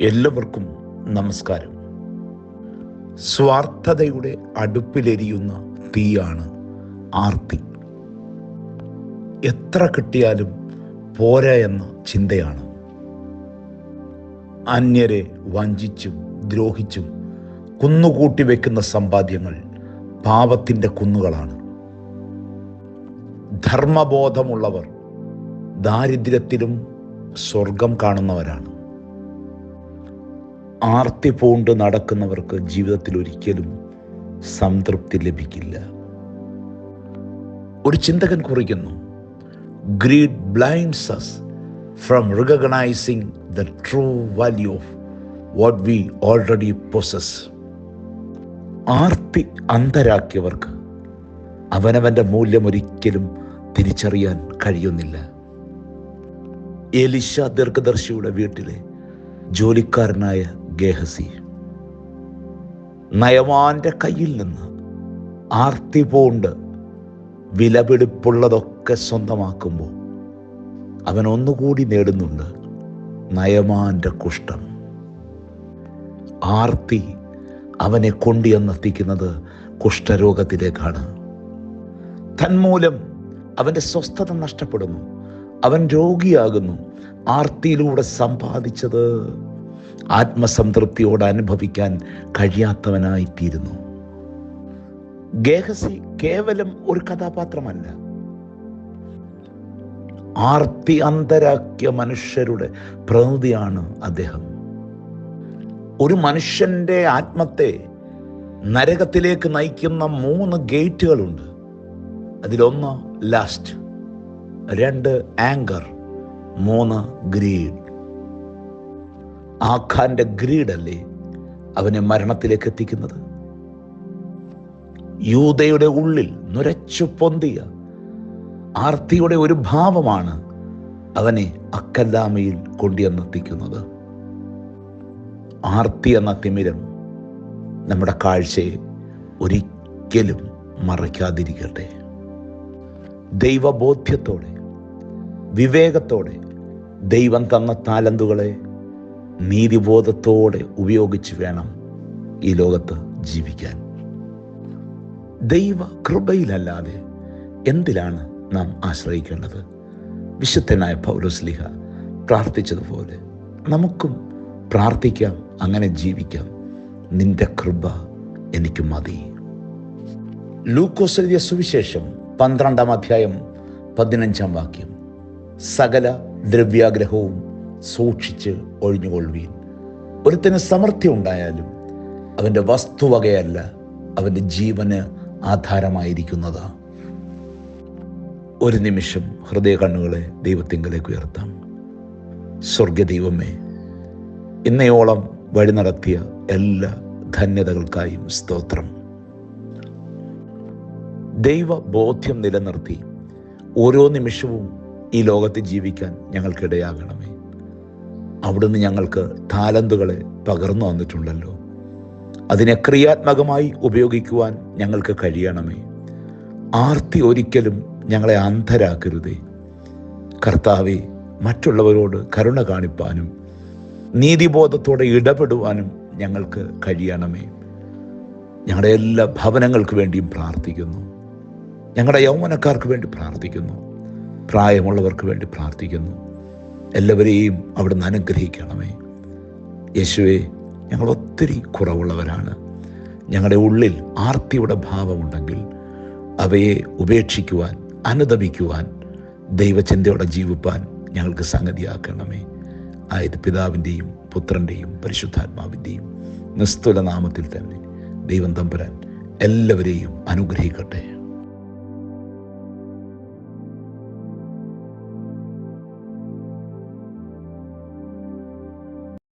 എല്ലാവർക്കും നമസ്കാരം. സ്വാർത്ഥതയുടെ അടുപ്പിലെരിയുന്ന തീയാണ് ആർത്തി. എത്ര കിട്ടിയാലും പോരാ എന്ന ചിന്തയാണ്. അന്യരെ വഞ്ചിച്ചും ദ്രോഹിച്ചും കുന്നുകൂട്ടി വെക്കുന്ന സമ്പാദ്യങ്ങൾ പാപത്തിന്റെ കുന്നുകളാണ്. ധർമ്മബോധമുള്ളവർ ദാരിദ്ര്യത്തിലും സ്വർഗം കാണുന്നവരാണ്. ആർത്തി പൂണ്ട് നടക്കുന്നവർക്ക് ജീവിതത്തിൽ ഒരിക്കലും സംതൃപ്തി ലഭിക്കില്ല. ഒരു ചിന്തകൻ കുറിക്കുന്നു greed blinds us from recognising the true value of what we already possess ആർത്തി അന്തരാക്കിയവർക്ക് അവനവന്റെ മൂല്യം ഒരിക്കലും തിരിച്ചറിയാൻ കഴിയുന്നില്ല. എലിശ ദീർഘദർശിയുടെ വീട്ടിലെ ജോലിക്കാരനായ ഗേഹസി. നയമാന്റെ കയ്യിൽ നിന്ന് ആർത്തി പോണ്ട് വിലപിടിപ്പുള്ളതൊക്കെ സ്വന്തമാക്കുമ്പോൾ അവൻ ഒന്നുകൂടി നേടുന്നുണ്ട് നയമാന്റെ കുഷ്ഠം. ആർത്തി അവനെ കൊണ്ടുവന്നെത്തിക്കുന്നത് കുഷ്ഠരോഗത്തിലേക്കാണ്. തന്മൂലം അവന്റെ സ്വസ്ഥത നഷ്ടപ്പെടുന്നു. അവൻ രോഗിയാകുന്നു. ആർത്തിയിലൂടെ സമ്പാദിച്ചത് ആത്മസംതൃപ്തിയോട് അനുഭവിക്കാൻ കഴിയാത്തവനായിത്തീരുന്നു. ഗേഹസി കേവലം ഒരു കഥാപാത്രമല്ല. ആർത്തി അന്തരാക്കിയ മനുഷ്യരുടെ പ്രതിനിധിയാണ് അദ്ദേഹം. ഒരു മനുഷ്യന്റെ ആത്മത്തെ നരകത്തിലേക്ക് നയിക്കുന്ന മൂന്ന് ഗേറ്റുകളുണ്ട്. അതിലൊന്ന് ലാസ്റ്റ് രണ്ട് ആങ്കർ മൂന്ന് ഗ്രീഡ് ആഖാന്റെ ഗ്രീഡല്ലേ അവനെ മരണത്തിലേക്ക് എത്തിക്കുന്നത്? യൂതയുടെ ഉള്ളിൽ നുരച്ചു പൊന്തിയ ആർത്തിയുടെ ഒരു ഭാവമാണ് അവനെ അക്കല്ലാമയിൽ കൊണ്ടുവന്നെത്തിക്കുന്നത്. ആർത്തി എന്ന തിമിരം നമ്മുടെ കാഴ്ചയെ ഒരിക്കലും മറയ്ക്കാതിരിക്കട്ടെ. ദൈവബോധ്യത്തോടെ വിവേകത്തോടെ ദൈവം തന്ന താലന്തുകളെ നീതിബോധത്തോടെ ഉപയോഗിച്ച് വേണം ഈ ലോകത്ത് ജീവിക്കാൻ. ദൈവ കൃപയിലല്ലാതെ എന്തിലാണ് നാം ആശ്രയിക്കേണ്ടത്? വിശുദ്ധനായ പൗരസ്ലിഹ പ്രാർത്ഥിച്ചതുപോലെ നമുക്കും പ്രാർത്ഥിക്കാം അങ്ങനെ ജീവിക്കാം. നിന്റെ കൃപ എനിക്ക് മതി. ലൂക്കോസ് സുവിശേഷം പന്ത്രണ്ടാം അധ്യായം പതിനഞ്ചാം വാക്യം. സകല ദ്രവ്യാഗ്രഹവും സൂക്ഷിച്ച് ഒഴിഞ്ഞുകൊള്ളുവീൻ. ഒരുത്തിന് സമൃദ്ധി ഉണ്ടായാലും അവന്റെ വസ്തുവകയല്ല അവന്റെ ജീവന് ആധാരമായിരിക്കുന്നതാ. ഒരു നിമിഷം ഹൃദയ കണ്ണുകളെ ദൈവത്തിങ്കലേക്ക് ഉയർത്താം. സ്വർഗദൈവമേ ഇന്നയോളം വഴി നടത്തിയ എല്ലാ ധന്യതകൾക്കായും സ്തോത്രം. ദൈവ ബോധ്യം നിലനിർത്തി ഓരോ നിമിഷവും ഈ ലോകത്ത് ജീവിക്കാൻ ഞങ്ങൾക്കിടയാകണമേ. അവിടുന്ന് ഞങ്ങൾക്ക് താലന്തുകളെ പകർന്നു വന്നിട്ടുണ്ടല്ലോ അതിനെ ക്രിയാത്മകമായി ഉപയോഗിക്കുവാൻ ഞങ്ങൾക്ക് കഴിയണമേ. ആർത്തി ഒരിക്കലും ഞങ്ങളെ അന്ധരാക്കരുതേ. കർത്താവെ മറ്റുള്ളവരോട് കരുണ കാണിപ്പാനും നീതിബോധത്തോടെ ഇടപെടുവാനും ഞങ്ങൾക്ക് കഴിയണമേ. ഞങ്ങളുടെ എല്ലാ ഭവനങ്ങൾക്ക് വേണ്ടിയും പ്രാർത്ഥിക്കുന്നു. ഞങ്ങളുടെ യൗവനക്കാർക്ക് വേണ്ടി പ്രാർത്ഥിക്കുന്നു. പ്രായമുള്ളവർക്ക് വേണ്ടി പ്രാർത്ഥിക്കുന്നു. എല്ലാവരെയും അവിടുന്ന് അനുഗ്രഹിക്കണമേ. യേശുവെ ഞങ്ങൾ ഒത്തിരി കുറവുള്ളവരാണ്. ഞങ്ങളുടെ ഉള്ളിൽ ആർത്തിയുടെ ഭാവമുണ്ടെങ്കിൽ അവയെ ഉപേക്ഷിക്കുവാൻ അനുദപിക്കുവാൻ ദൈവചിന്തയോടെ ജീവിപ്പാൻ ഞങ്ങൾക്ക് സംഗതിയാക്കണമേ. ആയത് പിതാവിന്റെയും പുത്രന്റെയും പരിശുദ്ധാത്മാവിന്റെയും നിസ്തുല നാമത്തിൽ തന്നെ ദൈവം തമ്പുരാൻ എല്ലാവരെയും അനുഗ്രഹിക്കട്ടെ.